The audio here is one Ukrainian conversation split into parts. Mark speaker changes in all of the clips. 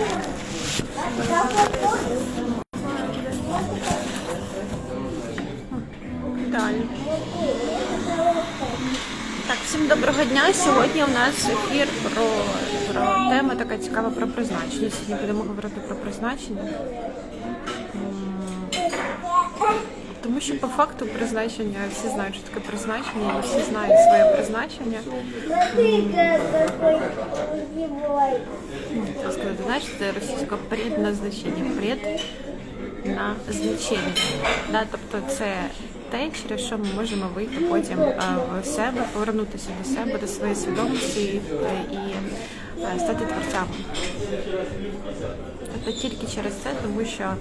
Speaker 1: Так, всім доброго дня. Сьогодні у нас ефір про, про тема така цікава про призначення. Сьогодні будемо говорити про призначення. Тому що по факту призначення всі знають, що таке призначення, і всі знають своє призначення. Так сказати, знаєш, це російського предназначення, предназначення. Да, тобто це те, через що ми можемо вийти потім в себе, повернутися до себе, до своєї свідомості і стати творцями. Тобто тільки через це, тому що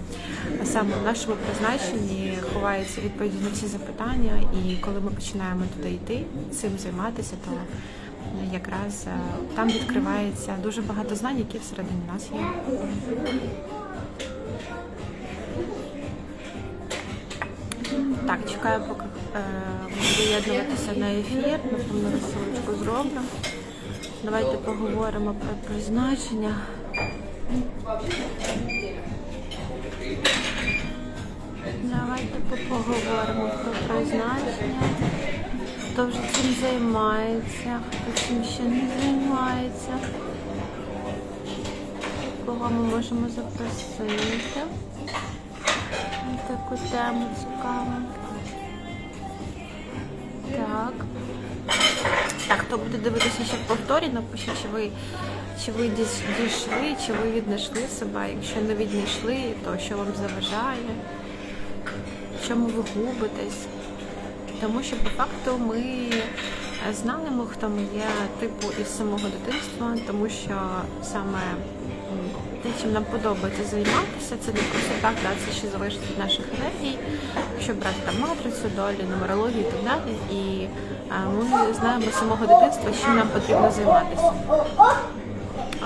Speaker 1: саме в нашому призначенні ховаються відповіді на всі запитання, і коли ми починаємо туди йти, цим займатися, то якраз е, там відкривається дуже багато знань, які всередині нас є. Так, чекаю, поки е, буду доєднуватися на ефір, напевно, розсилочку зроблю. Давайте поговоримо про призначення. Давайте поговоримо про призначення. Хто вже цим займається, хто цим ще не займається. Кого ми можемо запросити? Таку тему цікаву. Так. Так, хто буде дивитися ще в повторі, напишіть, чи ви, чи ви дійшли, чи ви віднайшли себе. Якщо не віднайшли, то що вам заважає, чому ви губитесь. Тому що по факту ми знаємо, хто ми є, типу, із самого дитинства, тому що саме те, чим нам подобається займатися, це не просто так, да, це ще залежить від наших енергій, якщо брати там матрицю, долі, нумерологію і так далі. І ми знаємо з самого дитинства, чим нам потрібно займатися.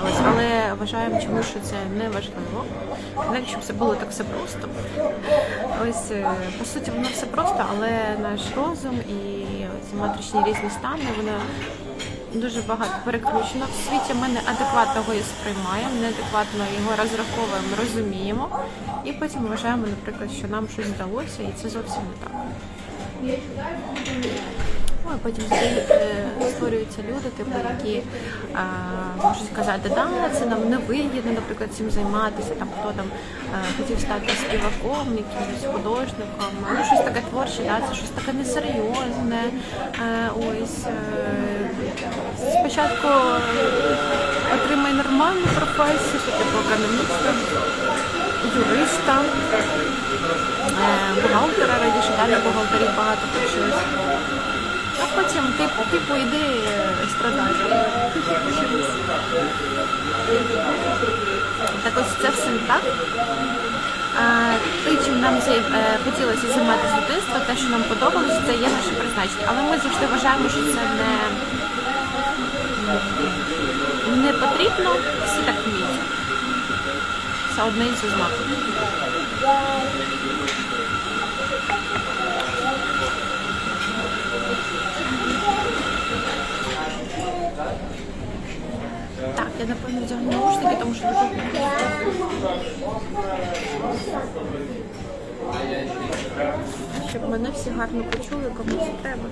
Speaker 1: Ось, але вважаємо чомусь, що це не важливо. Навіть щоб це було так все просто. Ось е, по суті, воно все просто, але наш розум і ці матричні різні стани, вони дуже багато переключено в світі. Ми неадекватно його і сприймаємо, неадекватно його розраховуємо, розуміємо, і потім вважаємо, наприклад, що нам щось вдалося, і це зовсім не так. Ну, а потім е, створюються люди, типу, які е, можуть казати, да, це нам не вигідно, наприклад, цим займатися. Там хто там е, хотів стати співаком, якимось художником, ну щось таке творче, да, це щось таке несерйозне. Е, ось спочатку отримай нормальну професію, типу економіста, юриста. е, Бухгалтера раніше далі бухгалтерів багато почалось. А потім типу, типу йди е, страдати. Так ось це все не так. Те, чим нам це, е, хотілося займатися з те, що нам подобалося, це є наше призначення. Але ми завжди вважаємо, що це не, не потрібно, всі так вміють. Це одне із ознак. Так, я напевно вдягну наушники, тому що дуже щоб мене всі гарно почули, кому це треба.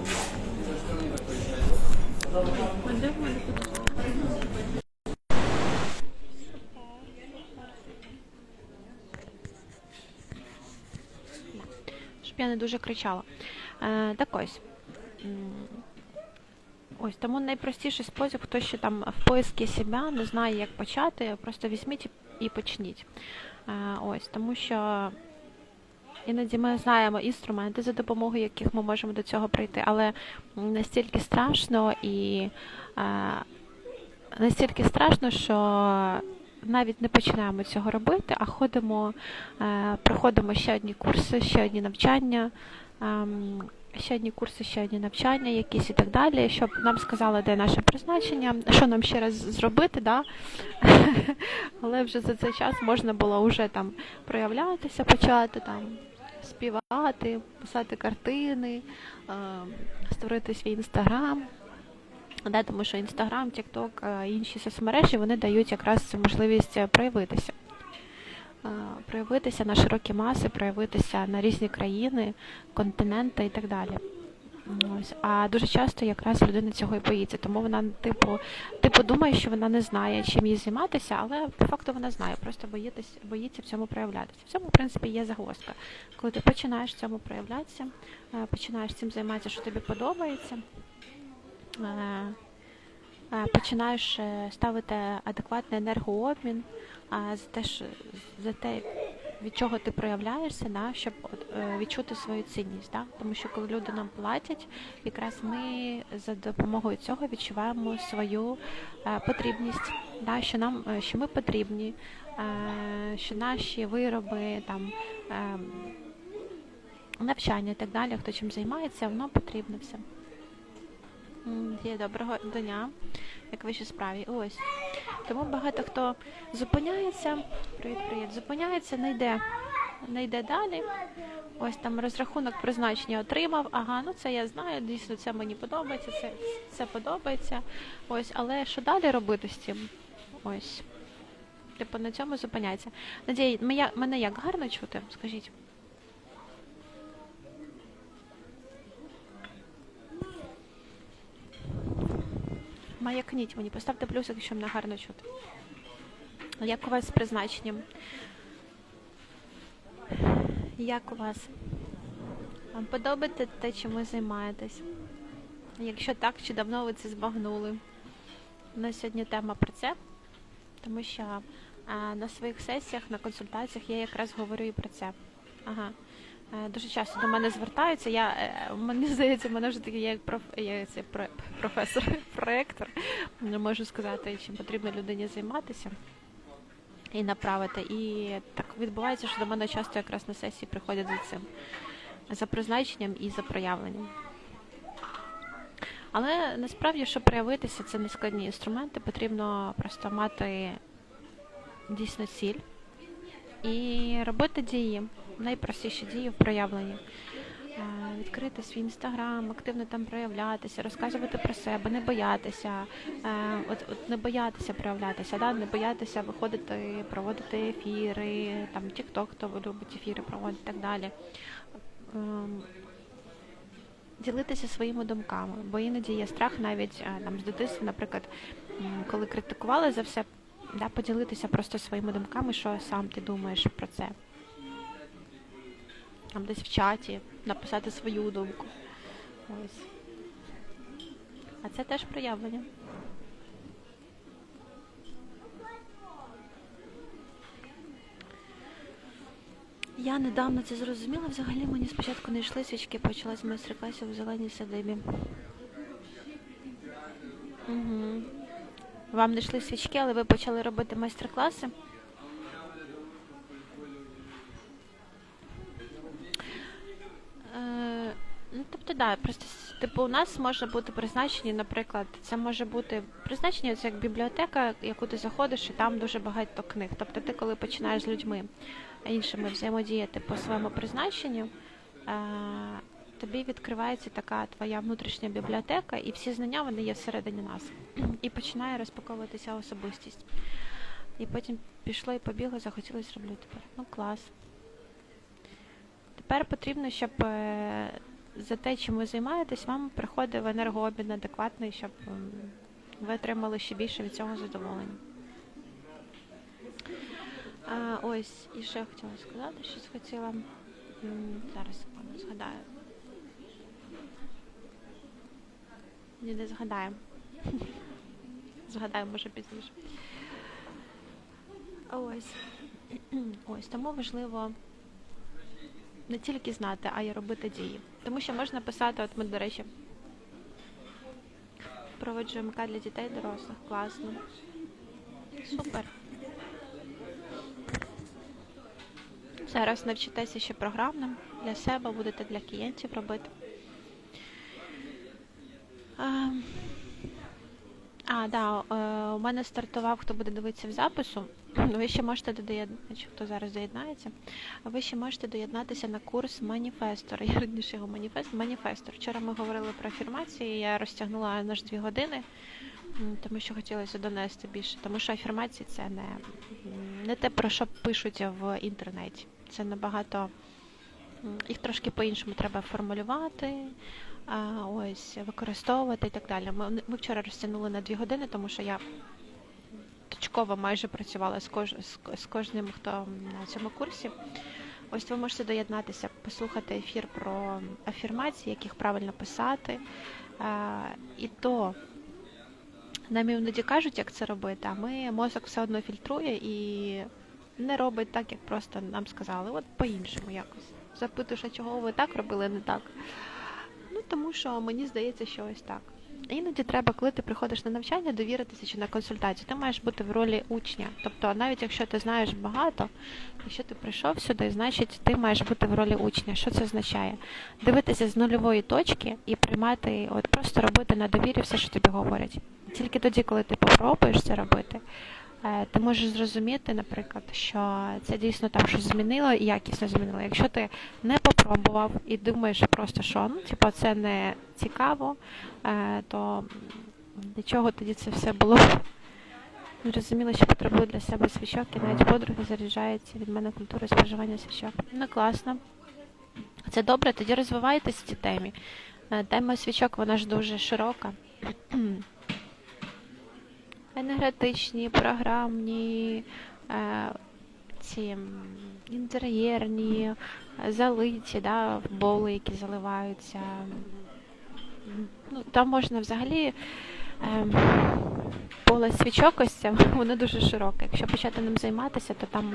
Speaker 1: Щоб я не дуже кричала. Е, так ось. Ось тому найпростіший спосіб, хто ще там в поискі себе не знає, як почати, просто візьміть і почніть. Е, Ось тому що іноді ми знаємо інструменти, за допомогою яких ми можемо до цього прийти, але настільки страшно і е, настільки страшно, що навіть не починаємо цього робити, а ходимо, е, проходимо ще одні курси, ще одні навчання. ем, ще одні курси, ще одні навчання, якісь і так далі, щоб нам сказали, де наше призначення, що нам ще раз зробити, да? але вже за цей час можна було вже там проявлятися, почати там співати, писати картини, е, створити свій інстаграм. Да, тому що Інстаграм, Тікток, інші соцмережі вони дають якраз цю можливість е, проявитися. Е, Проявитися на широкі маси, проявитися на різні країни, континенти і так далі. Ось. А дуже часто якраз людина цього і боїться, тому вона типу, типу думає, що вона не знає, чим їй займатися, але по факту вона знає, просто боїтесь, боїться в цьому проявлятися. В цьому, в принципі, є загвоздка. Коли ти починаєш в цьому проявлятися, е, починаєш цим займатися, що тобі подобається, е, е, починаєш ставити адекватний енергообмін за те, за те, від чого ти проявляєшся, да, щоб е, відчути свою цінність. Да? Тому що коли люди нам платять, якраз ми за допомогою цього відчуваємо свою е, потрібність, да, що нам е, що ми потрібні, що наші вироби там. Е, Навчання і так далі, хто чим займається, воно потрібно все. Є доброго дня, як ваші справі. Ось. Тому багато хто зупиняється, привіт, привіт, зупиняється, не йде, не йде далі. Ось там розрахунок призначення отримав. Ага, ну це я знаю, дійсно це мені подобається, це, це подобається. Ось, але що далі робити з цим? Ось. Типу на цьому зупиняється. Надія, мене як гарно чути? Скажіть. Маякніть мені, поставте плюсик, якщо мене гарно чути. Як у вас з призначенням? Як у вас? Вам подобається те, чим ви займаєтесь? Якщо так, чи давно ви це збагнули? У нас сьогодні тема про це, тому що а, на своїх сесіях, на консультаціях я якраз говорю і про це. Ага. Е, Дуже часто до мене звертаються. Я е, мені здається, мене вже такий як проф, я це про- професор, проектор. Можу сказати, чим потрібно людині займатися і направити. І так відбувається, що до мене часто якраз на сесії приходять за цим, за призначенням і за проявленням. Але насправді, щоб проявитися, це не складні інструменти, потрібно просто мати дійсно ціль і робити дії, найпростіші дії в проявленні. Е, Відкрити свій інстаграм, активно там проявлятися, розказувати про себе, не боятися, е, от, от не боятися проявлятися, да? не боятися виходити, проводити ефіри, там TikTok, хто любить ефіри проводити і так далі. Ем, Ділитися своїми думками, бо іноді є страх навіть е, там з дитинства, наприклад, коли критикували за все, да, поділитися просто своїми думками, що сам ти думаєш про це. Там десь в чаті написати свою думку. Ось. А це теж проявлення. Я недавно це зрозуміла. Взагалі мені спочатку не йшли свічки, почалась майстер-класів у зеленій садибі. Угу. Вам не йшли свічки, але ви почали робити майстер-класи. Да, просто типу у нас може бути призначення, наприклад, це може бути призначення, це як бібліотека, яку ти заходиш, і там дуже багато книг. Тобто, ти, коли починаєш з людьми іншими взаємодіяти по своєму призначенню, е, тобі відкривається така твоя внутрішня бібліотека, і всі знання вони є всередині нас. І починає розпаковуватися особистість. І потім пішло і побігло, захотілося роблю тепер. Ну клас. Тепер потрібно, щоб е, за те, чим ви займаєтесь, вам приходив енергообмін адекватний, щоб ем, ви отримали ще більше від цього задоволення. А, ось, і ще хотіла сказати, щось хотіла. Зараз секунду, згадаю. Ні, не згадаю. Згадаю, може пізніше. Ось. Ось, тому важливо не тільки знати, а й робити дії. Тому що можна писати, от ми, до речі, проводжуємо для дітей дорослих. Класно. Супер. Зараз навчитеся ще програмним для себе, будете для клієнтів робити. А, Да, е, У мене стартував, хто буде дивитися в запису. Ви ще можете доєднатися, хто зараз доєднається. Ви ще можете доєднатися на курс Маніфестор. Я раніше його маніфест. Маніфестор. Вчора ми говорили про афірмації, я розтягнула аж дві години, тому що хотілося донести більше. Тому що афірмації це не, не те, про що пишуть в інтернеті. Це набагато їх трошки по-іншому треба формулювати ось використовувати і так далі. Ми, ми вчора розтягнули на дві години, тому що я точково майже працювала з, кож, з, з кожним, хто на цьому курсі. Ось ви можете доєднатися, послухати ефір про афірмації, як їх правильно писати. А, і то нам іноді кажуть, як це робити, а ми мозок все одно фільтрує і не робить так, як просто нам сказали. От по-іншому якось. Запитуєш, а чого ви так робили, не так. Тому що мені здається, що ось так. Іноді треба, коли ти приходиш на навчання, довіритися чи на консультацію. Ти маєш бути в ролі учня. Тобто, навіть якщо ти знаєш багато, якщо ти прийшов сюди, значить ти маєш бути в ролі учня. Що це означає? Дивитися з нульової точки і приймати, от просто робити на довірі все, що тобі говорять. Тільки тоді, коли ти попробуєш це робити, е, ти можеш зрозуміти, наприклад, що це дійсно там щось змінило і якісно змінило. Якщо ти не попробував і думаєш просто, що ну, типу, це не цікаво, е, то для чого тоді це все було? Зрозуміло, що потребую для себе свічок, і навіть подруги заряджаються від мене культури споживання свічок. Ну класно. Це добре, тоді розвивайтесь в цій темі. Е, Тема свічок, вона ж дуже широка. Енергетичні, програмні, е, ці інтер'єрні, залиті, да, боли, які заливаються. Ну, там можна взагалі ем, поле свічок ось це, воно дуже широке. Якщо почати ним займатися, то там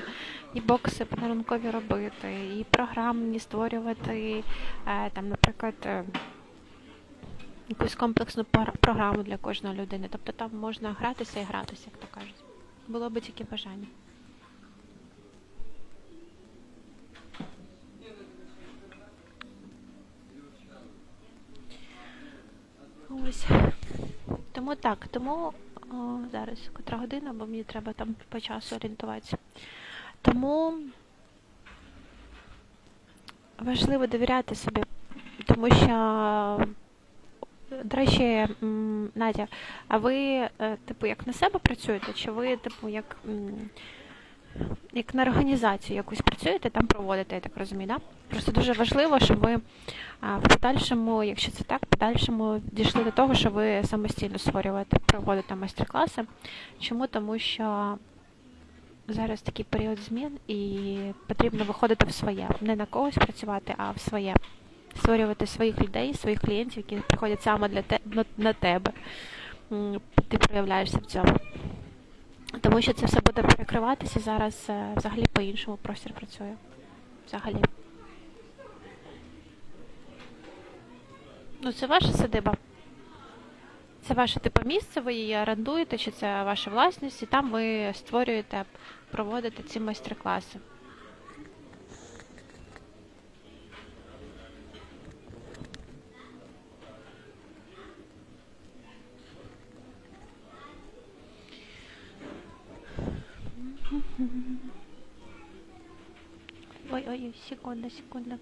Speaker 1: і бокси подарункові робити, і програмні створювати, е, там, наприклад, е, якусь комплексну програму для кожної людини. Тобто там можна гратися і гратися, як то кажуть. Було би тільки бажання. Ось. Тому так, тому о, зараз котра година, бо мені треба там по часу орієнтуватися. Тому важливо довіряти собі, тому що, до речі, Надя, а ви, е, типу, як на себе працюєте, чи ви, типу, як, як на організацію якусь працюєте, там проводите, я так розумію, да? Просто дуже важливо, щоб ви в подальшому, якщо це так, в подальшому дійшли до того, що ви самостійно створюєте, проводите майстер-класи. Чому? Тому що зараз такий період змін і потрібно виходити в своє. Не на когось працювати, а в своє. Створювати своїх людей, своїх клієнтів, які приходять саме для те, на, тебе. Ти проявляєшся в цьому. Тому що це все буде перекриватися зараз е, взагалі по-іншому простір працює. Взагалі. Ну, це ваша садиба. Це ваше типу місце, ви її орендуєте, чи це ваша власність, і там ви створюєте, проводите ці майстер-класи. секунда, секунда.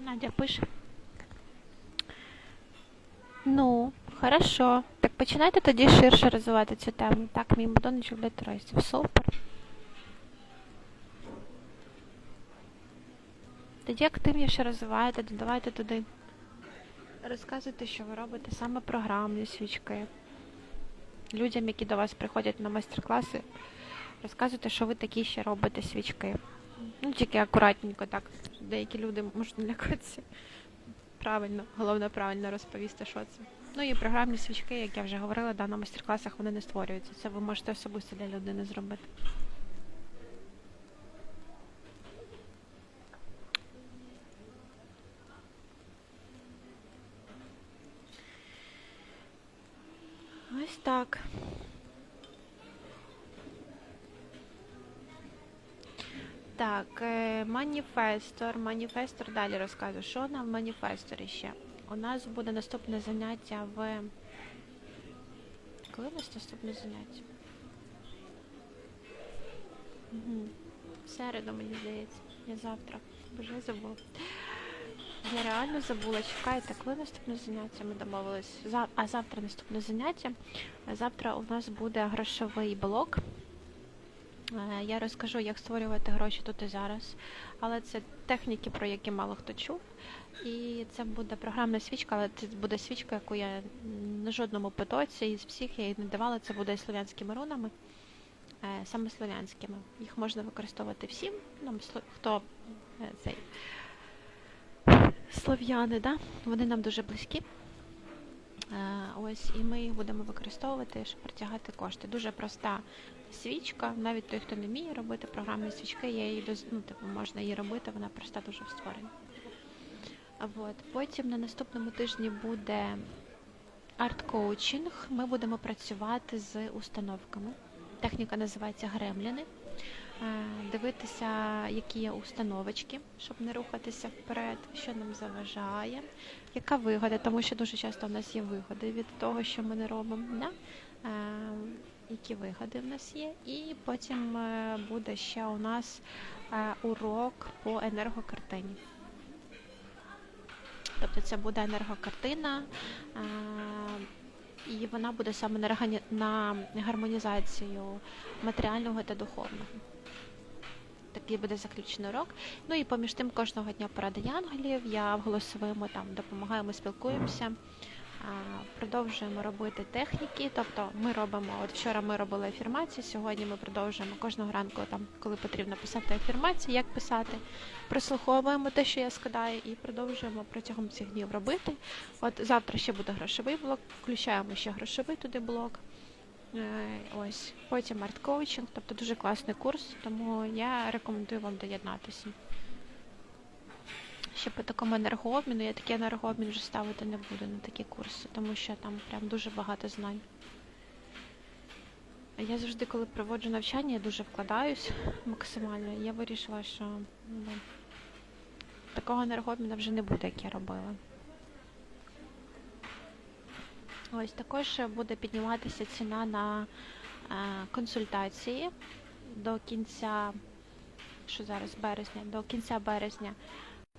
Speaker 1: Надя пише. Ну, хорошо. Так починайте тоді ширше розвивати цю тему. Так, мій будиночок для туристів. Супер. Тоді активніше розвивайте, додавайте туди. Розказуйте, що ви робите саме програмні свічки. Людям, які до вас приходять на майстер-класи, розказуйте, що ви такі ще робите свічки. Ну, тільки акуратненько так. Деякі люди можуть налякатися. Правильно, головне правильно розповісти, що це. Ну і програмні свічки, як я вже говорила, да, на майстер-класах вони не створюються. Це ви можете особисто для людини зробити. Ось так. Так. Е, маніфестор, маніфестор далі розказую. Що нам в маніфесторі ще? У нас буде наступне заняття в. Коли у нас наступне заняття? Угу. В середу, мені здається. Я завтра. Боже, я забула. Я реально забула. Чекайте, коли наступне заняття? Ми домовились. За... А завтра наступне заняття. Завтра у нас буде грошовий блок. Е, Я розкажу, як створювати гроші тут і зараз. Але це техніки, про які мало хто чув. І це буде програмна свічка, але це буде свічка, яку я на жодному потоці із всіх я її не давала. Це буде слов'янськими рунами, е, саме слов'янськими. Їх можна використовувати всім, нам сло- хто е, цей слов'яни, да? вони нам дуже близькі. Е, Ось і ми їх будемо використовувати, щоб притягати кошти. Дуже проста свічка. Навіть той, хто не вміє робити програмні свічки, я її доз- ну, типу, можна її робити, вона проста дуже в створенні. От. Потім на наступному тижні буде арт-коучинг. Ми будемо працювати з установками. Техніка називається гремліни. Е, Дивитися, які є установочки, щоб не рухатися вперед, що нам заважає, яка вигода, тому що дуже часто в нас є вигоди від того, що ми не робимо. Да? Е, Які вигоди в нас є, і потім е, буде ще у нас урок по енергокартині. Тобто це буде енергокартина, і вона буде саме на гармонізацію матеріального та духовного. Такий буде заключений урок. Ну і поміж тим кожного дня поради янголів. Я в голосовому там допомагаємо, спілкуємося. Продовжуємо робити техніки, тобто ми робимо, от вчора ми робили афірмації, сьогодні ми продовжуємо кожного ранку, там, коли потрібно писати афірмації, як писати, прослуховуємо те, що я складаю, і продовжуємо протягом цих днів робити. От завтра ще буде грошовий блок, включаємо ще грошовий туди блок. Е, Ось потім арт-коучинг, тобто дуже класний курс, тому я рекомендую вам доєднатися. Ще по такому енергообміну, я такий енергообмін вже ставити не буду на такі курси, тому що там прям дуже багато знань. Я завжди, коли проводжу навчання, я дуже вкладаюсь максимально. Я вирішила, що ну, такого енергообміну вже не буде, як я робила. Ось також буде підніматися ціна на е, консультації до кінця, що зараз березня, до кінця березня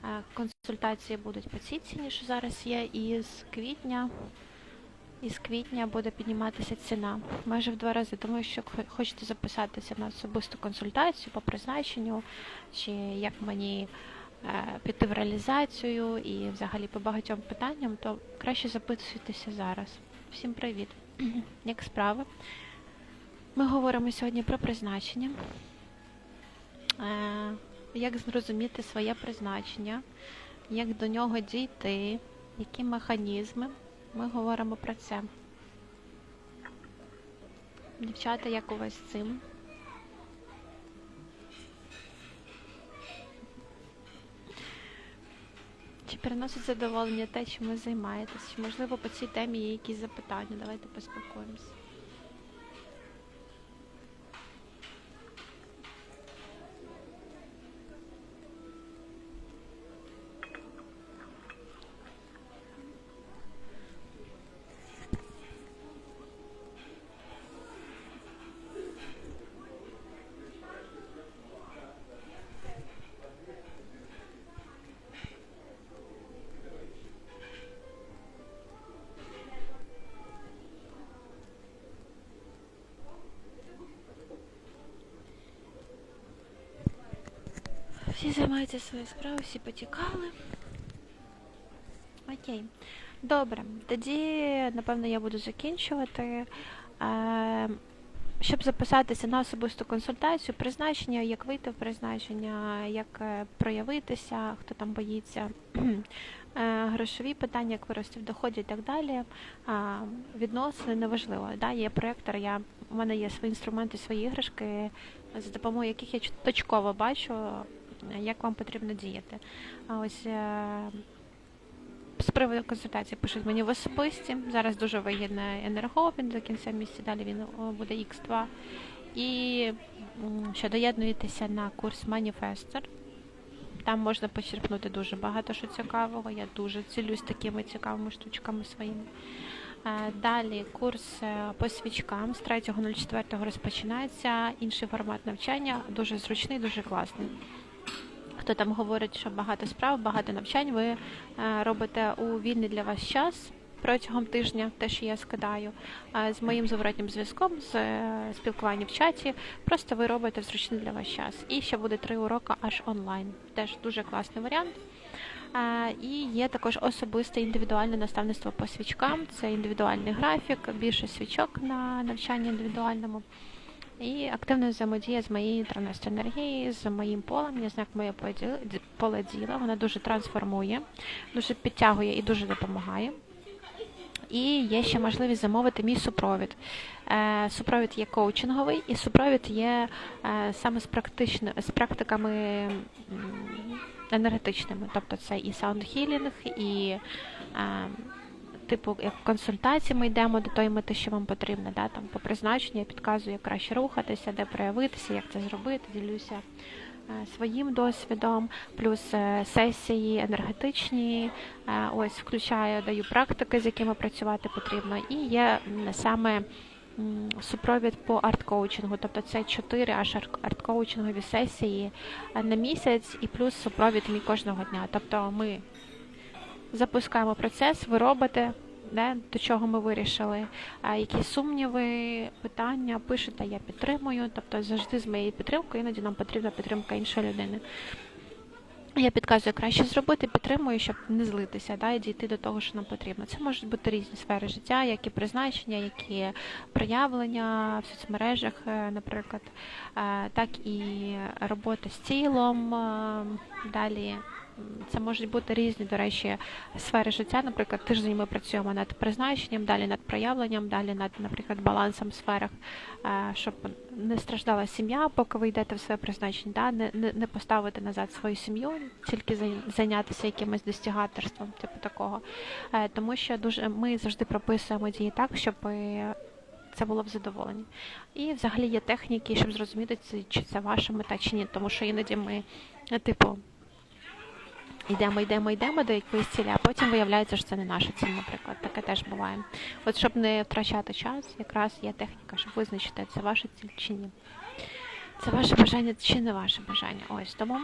Speaker 1: е, консультації будуть по цій ціні, що зараз є, і з квітня. І з квітня буде підніматися ціна майже в два рази, тому що хо- хочете записатися на особисту консультацію по призначенню, чи як мені піти в реалізацію і взагалі по багатьом питанням, то краще записуйтеся зараз. Всім привіт! Як справи? Ми говоримо сьогодні про призначення. Е, Як зрозуміти своє призначення, як до нього дійти, які механізми. Ми говоримо про це. Дівчата, як у вас з цим? Чи приносить задоволення те, чим ви займаєтесь? Чи можливо по цій темі є якісь запитання? Давайте поспілкуємося. Всі займаються своєю справою, всі потікали. Окей. Добре, тоді, напевно, я буду закінчувати. Е, щоб записатися на особисту консультацію, призначення, як вийти в призначення, як е, проявитися, хто там боїться, е, грошові питання, як вирости в доході і так далі. Відносини неважливо. Да? Є проєктор, я, у мене є свої інструменти, свої іграшки, за допомогою яких я точково бачу, як вам потрібно діяти. А ось е, з приводу консультації пишуть мені в особисті. Зараз дуже вигідний енергообмін до кінця місяця, далі він буде X2. І м, що доєднуєтеся на курс Маніфестор. Там можна почерпнути дуже багато що цікавого. Я дуже цілюсь такими цікавими штучками своїми. Е, Далі курс е, по свічкам з 3.04 розпочинається. Інший формат навчання дуже зручний, дуже класний. Хто там говорить, що багато справ, багато навчань, ви е, робите у вільний для вас час протягом тижня, те, що я скидаю, з моїм зворотнім зв'язком, з е, спілкуванням в чаті. Просто ви робите зручний для вас час. І ще буде три уроки аж онлайн. Теж дуже класний варіант. І є також особисте індивідуальне наставництво по свічкам. Це індивідуальний графік, більше свічок на навчанні індивідуальному. І активна взаємодія з моєю 13 енергією, з моїм полем. Я знаю, як моє поле діла. Вона дуже трансформує, дуже підтягує і дуже допомагає. І є ще можливість замовити мій супровід. Е, Супровід є коучинговий, і супровід є е, саме з, практично, з практиками енергетичними. Тобто це і саундхілінг, і е, типу як консультації ми йдемо до тої мети, що вам потрібно. Да? Там, по призначенню я підказую, як краще рухатися, де проявитися, як це зробити, ділюся е, своїм досвідом, плюс е, сесії енергетичні. Е, Ось включаю, даю практики, з якими працювати потрібно. І є саме супровід по арт-коучингу, тобто це чотири аж арт- арт-коучингові сесії на місяць, і плюс супровід мій кожного дня. Тобто ми запускаємо процес, ви робите. де, до чого ми вирішили, а які сумніви, питання пишете, я підтримую. Тобто завжди з моєю підтримкою іноді нам потрібна підтримка іншої людини. Я підказую краще зробити, підтримую, щоб не злитися, да, і дійти до того, що нам потрібно. Це можуть бути різні сфери життя, як і призначення, як і проявлення в соцмережах, е, наприклад, е, так і робота з тілом. е, Далі це можуть бути різні, до речі, сфери життя. Наприклад, тиждень ми працюємо над призначенням, далі над проявленням, далі над, наприклад, балансом в сферах, е, щоб не страждала сім'я, поки ви йдете в своє призначення, да? не, не, не поставити назад свою сім'ю, тільки зайнятися якимось достигаторством, типу такого. Е, Тому що дуже ми завжди прописуємо дії так, щоб е, це було в задоволенні. І взагалі є техніки, щоб зрозуміти, чи це ваша мета, чи ні. Тому що іноді ми, типу, йдемо, йдемо, йдемо до якоїсь цілі, а потім виявляється, що це не наша ціль, наприклад. Таке теж буває. От щоб не втрачати час, якраз є техніка, щоб визначити, це ваша ціль чи ні. Це ваше бажання чи не ваше бажання. Ось тому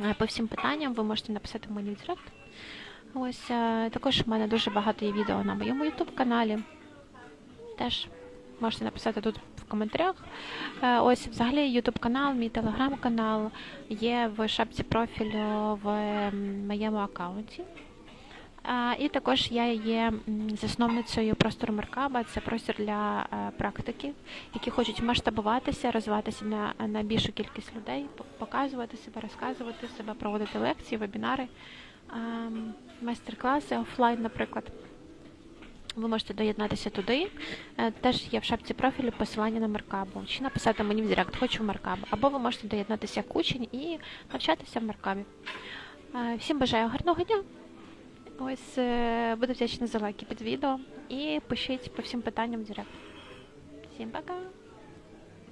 Speaker 1: е, по всім питанням ви можете написати мені в директ. Ось е, також в мене дуже багато є відео на моєму YouTube каналі. Теж можете написати тут коментарях. Е, Ось взагалі YouTube канал, мій телеграм-канал є в шапці профілю в моєму аккаунті. І також я є засновницею простору Меркаба. Це простір для е, практиків, які хочуть масштабуватися, розвиватися на, на більшу кількість людей, показувати себе, розказувати себе, проводити лекції, вебінари, ем, майстер-класи офлайн, наприклад. Ви можете доєднатися туди. Е, Теж є в шапці профілю посилання на Меркабу. Чи написати мені в Директ, хочу в Меркабу. Або ви можете доєднатися як учень і навчатися в Меркабі. Е, Всім бажаю гарного дня. Ось е, буду вдячна за лайки під відео і пишіть по всім питанням в Директ. Всім пока!